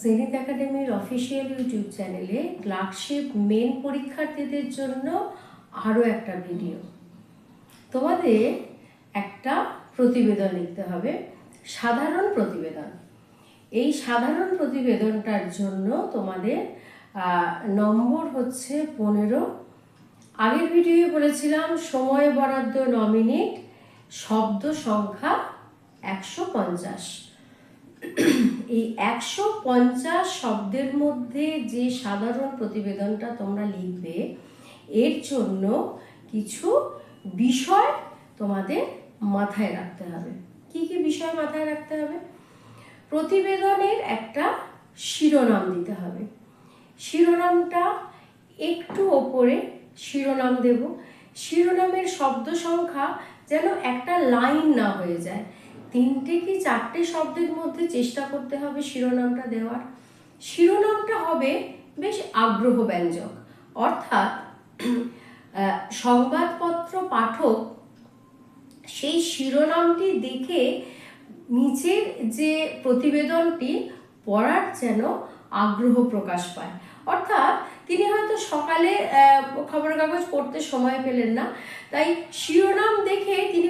Zenit একাডেমির official YouTube চ্যানেলে clerkship main পরীক্ষার্থীদের জন্য আরও একটা ভিডিও তোমাদের একটা প্রতিবেদন লিখতে হবে, সাধারণ প্রতিবেদন। এই সাধারণ প্রতিবেদনটার জন্য তোমাদের নম্বর হচ্ছে পনেরো। আগের ভিডিওয়ে বলেছিলাম, সময় বরাদ্দ ন মিনিট, শব্দ সংখ্যা একশো পঞ্চাশ। এই একশো পঞ্চাশ শব্দের মধ্যে যে সাধারণ প্রতিবেদনটা তোমরা লিখবে, এর জন্য কিছু বিষয় তোমাদের মাথায় রাখতে হবে। কি কি বিষয় মাথায় রাখতে হবে? প্রতিবেদনের একটা শিরোনাম দিতে হবে। শিরোনামটা একটু ওপরে শিরোনাম দেব। শিরোনামের শব্দ সংখ্যা যেন একটা লাইন না হয়ে যায়। তিনটে কি চারটে শব্দের মধ্যে চেষ্টা করতে হবে শিরোনামটা দেওয়ার? শিরোনামটা হবে বেশ আগ্রহ ব্যঞ্জক অর্থাৎ সংবাদপত্র পাঠক সেই শিরোনামটি দেখে নিচের যে প্রতিবেদনটি পড়ার যেন আগ্রহ প্রকাশ পায়। অর্থাৎ তিনি হয়তো সকালে আহ, খবরের কাগজ পড়তে সময় পেলেন না। তাই শিরোনাম দেখে তিনি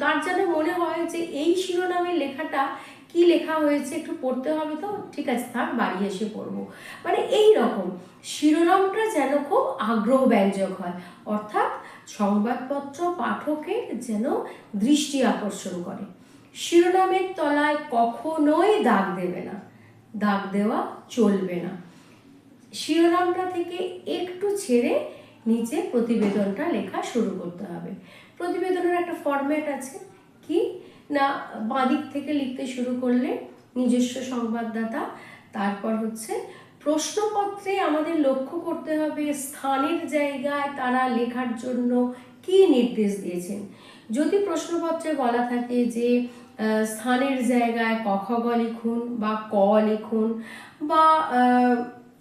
তার যেন মনে হয় যে এই শিরোনামের লেখাটা কি লেখা হয়েছে একটু পড়তে হবে তো ঠিক আছে থাক বাড়ি এসে পড়ব। মানে এই রকম শিরোনামটা যেন খুব আগ্রহ ব্যঞ্জক হয়। অর্থাৎ সংবাদপত্র পাঠকের যেন দৃষ্টি আকর্ষণ করে। শিরোনামের তলায় কখনোই দাগ দেবে না। দাগ দেওয়া চলবে না। শিরোনামটা থেকে একটু ছেড়ে নিচে প্রতিবেদনটা লেখা শুরু করতে হবে। প্রতিবেদনের একটা ফর্ম্যাট আছে কি? না বাঁদিক থেকে লিখতে শুরু করলে নিজস্ব সংবাদদাতা, তারপর হচ্ছে প্রশ্নপত্রে আমাদের লক্ষ্য করতে হবে স্থানের জায়গায় তারা লেখার জন্য কি নির্দেশ দিয়েছেন। যদি প্রশ্নপত্রে বলা থাকে যে স্থানের জায়গায় ক লিখুন বা ক লিখুন বা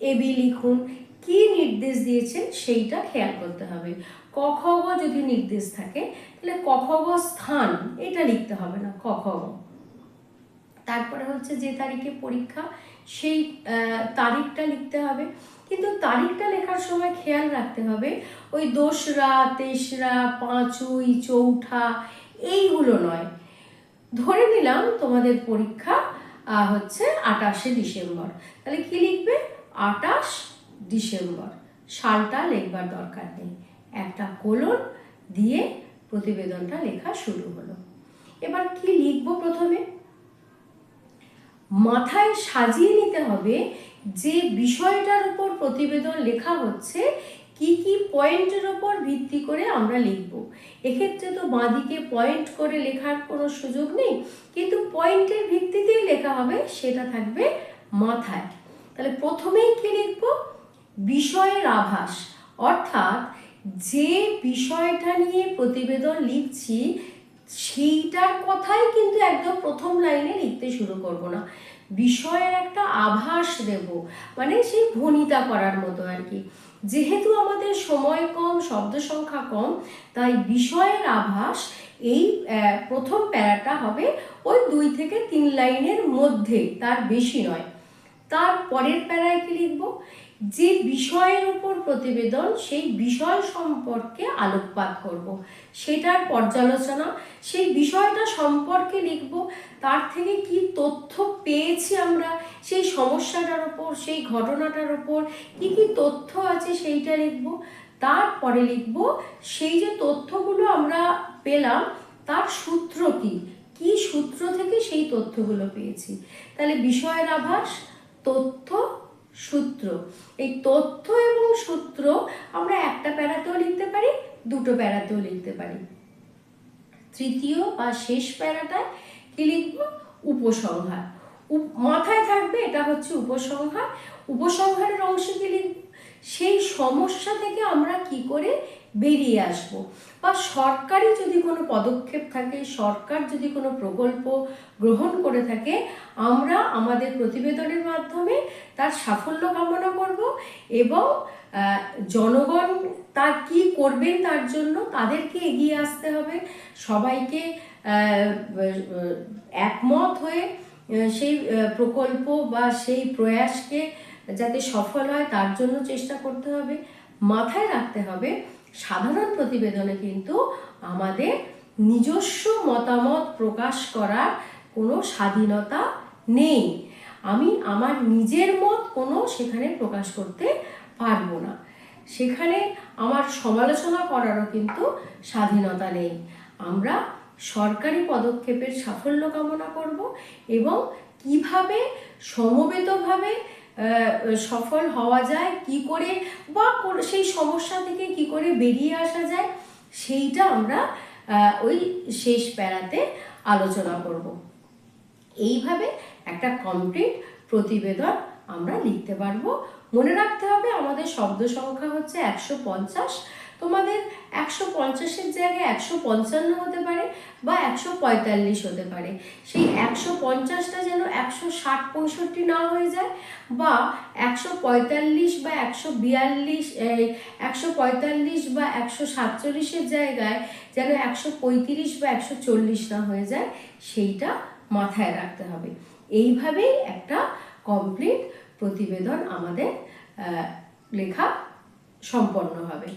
এবি লিখুন। কি নির্দেশ দিয়েছেন সেইটা খেয়াল করতে হবে। ক গ যদি নির্দেশ থাকে, তাহলে ক গ স্থান, এটা লিখতে হবে না, ক গ। তারপরে হচ্ছে যে তারিখে পরীক্ষা, সেই তারিখটা লিখতে হবে। কিন্তু তারিখটা লেখার সময় খেয়াল রাখতে হবে, ওই দোসরা, তেসরা, পাঁচই, চৌঠা, এইগুলো নয়। ধরে নিলাম তোমাদের পরীক্ষা হচ্ছে আটাশে ডিসেম্বর। তাহলে কি লিখবে? আটাশ ডিসেম্বর। সালটা লেখবার দরকার নেই। একটা কোলন দিয়ে প্রতিবেদনটা লেখা শুরু হলো। এবার কি লিখব প্রথমে? মাথায় সাজিয়ে নিতে হবে যে বিষয়টার উপর প্রতিবেদন লেখা হচ্ছে, কি কি পয়েন্টের ওপর ভিত্তি করে আমরা লিখব। এক্ষেত্রে তো বাঁদিকে পয়েন্ট করে লেখার কোনো সুযোগ নেই, কিন্তু পয়েন্টের ভিত্তিতেই লেখা হবে, সেটা থাকবে মাথায়। তাহলে প্রথমেই কি লিখব? বিষয়ের আভাস। অর্থাৎ যে বিষয়টা নিয়ে প্রতিবেদন লিখছি, সেইটার কথাই কিন্তু একদম প্রথম লাইনে লিখতে শুরু করব না। বিষয়ের একটা আভাস দেব মানে সেই ভনিতা করার মতো আর কি। যেহেতু আমাদের সময় কম, শব্দ সংখ্যা কম, তাই বিষয়ের আভাস এই প্রথম প্যারাটা হবে ওই দুই থেকে তিন লাইনের মধ্যে তার বেশি নয়। তার পরের প্যারায় কি লিখব? যে বিষয়ের উপর প্রতিবেদন, সেই বিষয় সম্পর্কে আলোকপাত করব। সেটার পর্যালোচনা, সেই বিষয়টা সম্পর্কে লিখব। তার থেকে কি তথ্য পেয়েছি আমরা? সেই সমস্যাটার ওপর সেই ঘটনাটার ওপর কি কি তথ্য আছে সেইটা লিখব। তারপরে লিখব, সেই যে তথ্যগুলো আমরা পেলাম, তার সূত্র কি? কি সূত্র থেকে সেই তথ্যগুলো পেয়েছি? তাহলে বিষয়ের আভাস তথ্য সূত্র। এই তথ্য এবং সূত্র আমরা একটা প্যারাতেও লিখতে পারি, দুটো প্যারাতেও লিখতে পারি। তৃতীয় বা শেষ প্যারাটায় কি লিখব? উপসংহার। উপ- মাথায় থাকবে এটা হচ্ছে উপসংহার। উপসংহারের অংশে কি লিখব? সেই সমস্যা থেকে আমরা কি করে বেরিয়ে আসব। বা সরকারি যদি কোনো পদক্ষেপ থাকে, সরকার যদি কোনো প্রকল্প গ্রহণ করে থাকে, আমরা আমাদের প্রতিবেদনের মাধ্যমে তার সাফল্য কামনা করব এবং জনগণ তার কি করবেন তার জন্য তাদেরকে এগিয়ে আসতে হবে। সবাইকে একমত হয়ে সেই প্রকল্প বা সেই প্রয়াসকে যাতে সফল হয় তার জন্য চেষ্টা করতে হবে। মাথায় রাখতে হবে সাধারণ প্রতিবেদনে কিন্তু আমাদের নিজস্ব মতামত প্রকাশ করার কোনো স্বাধীনতা নেই। আমি আমার নিজের মত কোনো সেখানে প্রকাশ করতে পারব না। সেখানে আমার সমালোচনা করারও কিন্তু স্বাধীনতা নেই। আমরা সরকারি পদক্ষেপের সাফল্য কামনা করব এবং কীভাবে, সমবেতভাবে সফল হওয়া যায়, কি করে বা সেই সমস্যা থেকে কি করে বেরিয়ে আসা যায়, সেইটা আমরা ওই শেষ প্যারাতে আলোচনা করব। এইভাবে একটা কমপ্লিট প্রতিবেদন আমরা লিখতে পারব। মনে রাখতে হবে, আমাদের শব্দ সংখ্যা হচ্ছে একশো পঞ্চাশ। তোমাদের একশো পঞ্চাশের জায়গায় একশো পঞ্চান্ন হতে পারে বা একশো পঁয়তাল্লিশ হতে পারে। সেই একশো পঞ্চাশটা যেন একশো ষাট পঁয়ষট্টি না হয়ে যায় বা একশো পঁয়তাল্লিশ বা একশো বিয়াল্লিশ একশো পঁয়তাল্লিশ বা একশো সাতচল্লিশের জায়গায় যেন একশো পঁয়ত্রিশ বা একশো চল্লিশ না হয়ে যায়, সেইটা মাথায় রাখতে হবে। এইভাবেই একটা কমপ্লিট প্রতিবেদন আমাদের লেখা সম্পন্ন হবে।